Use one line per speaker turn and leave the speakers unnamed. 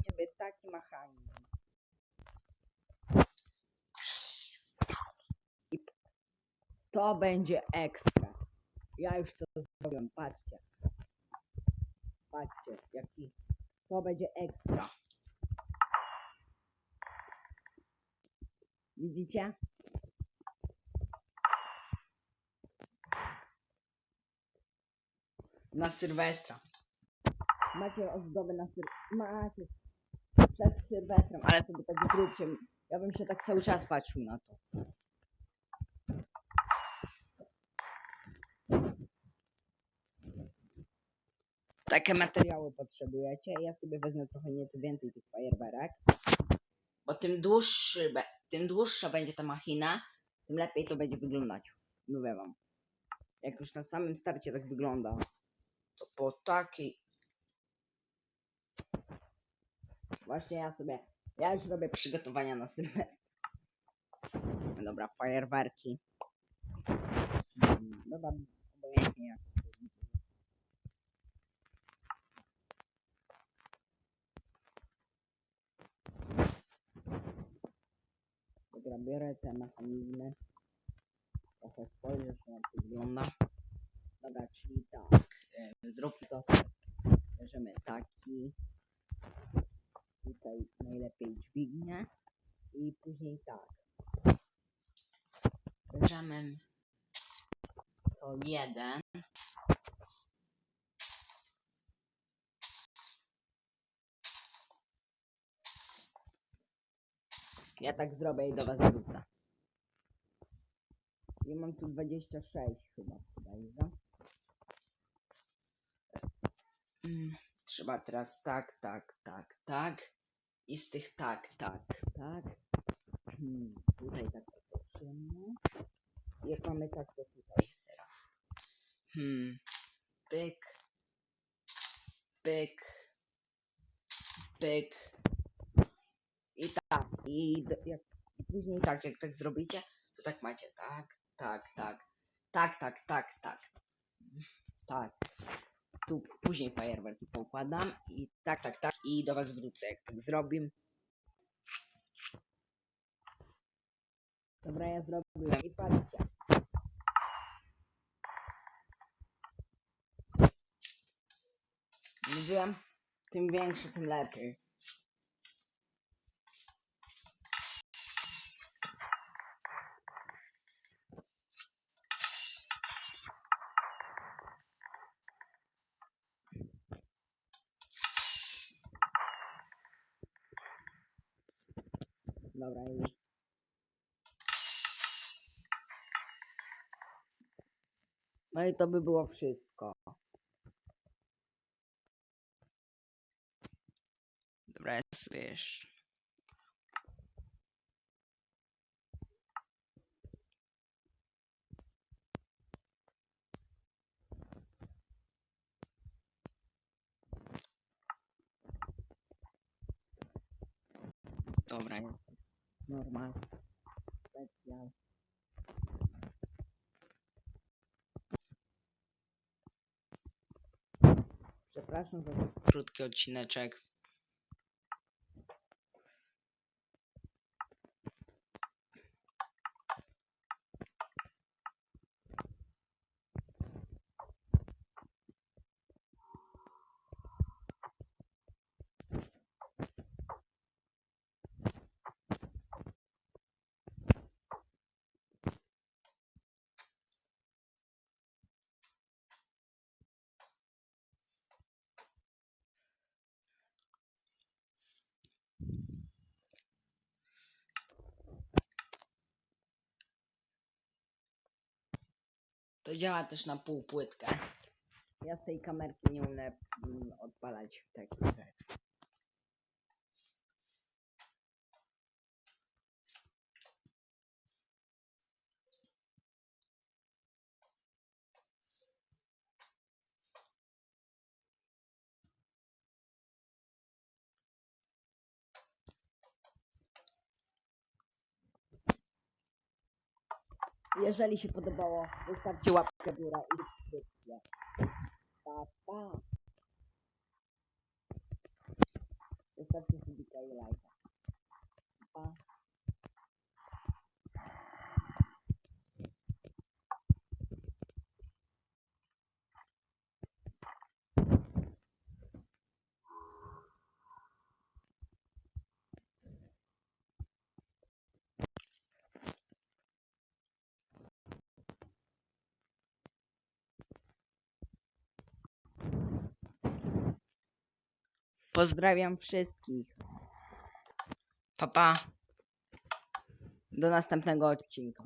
sobie taki mechanizm. I to będzie ekstra. Ja już to zrobiłem, patrzcie. Patrzcie, jaki to będzie ekstra. Widzicie? Na Sylwestra. Macie ozdoby na syr... Macie Sylwestrem, ale sobie tak zróbcie. Ja bym się tak cały czas patrzył na to. Takie materiały potrzebujecie. Ja sobie wezmę trochę nieco więcej tych fajerwerek. Bo tym dłuższy, tym dłuższa będzie ta machina, tym lepiej to będzie wyglądać. Mówię wam. Jak już na samym starcie tak wygląda, to po takiej Właśnie ja sobie, ja już robię przygotowania na Sylwestra. Dobra, fajerwerki. Mm, Dobra, obojętnie jak. Dobra, biorę te mechanizmy. Trochę spojrzę, jak to wygląda. Dobra, czyli tak. e, Zróbmy to. Bierzemy taki tutaj najlepiej dźwignię i później tak. Bierzemy co jeden. Ja tak zrobię i do was wrócę. Ja mam tu 26 chyba. Mm, Trzeba teraz tak, tak, tak, tak. I z tych tak, tak, tak. Hmm, tutaj tak popatrzymy. Jak mamy tak, to tutaj teraz. Hmm. Pyk. Pyk. Pyk. I tak. I, jak, później tak, jak tak zrobicie, to tak macie. Tak, tak, tak. Tak, tak, tak, tak. Tak. Tu później fajerwerki poukładam i tak, tak, tak. I do was wrócę, jak tak zrobim. Dobra, ja zrobiłem i patrzcie. Mówiłem, tym większy, tym lepiej. Dobra, już. No i to by było wszystko. Dobra, ja sobie jeszcze. Dobra. Normal. Specjal. Przepraszam za ten krótki odcineczek. To działa też na półpłytkę. Ja z tej kamerki nie umiem mm, odpalać takich rzeczy. Jeżeli się podobało, wystarczy łapkę w górę i subskrypcję. Pa, pa. Zostawcie subika i lajka. Pa. Pozdrawiam wszystkich. Papa. Do następnego odcinka.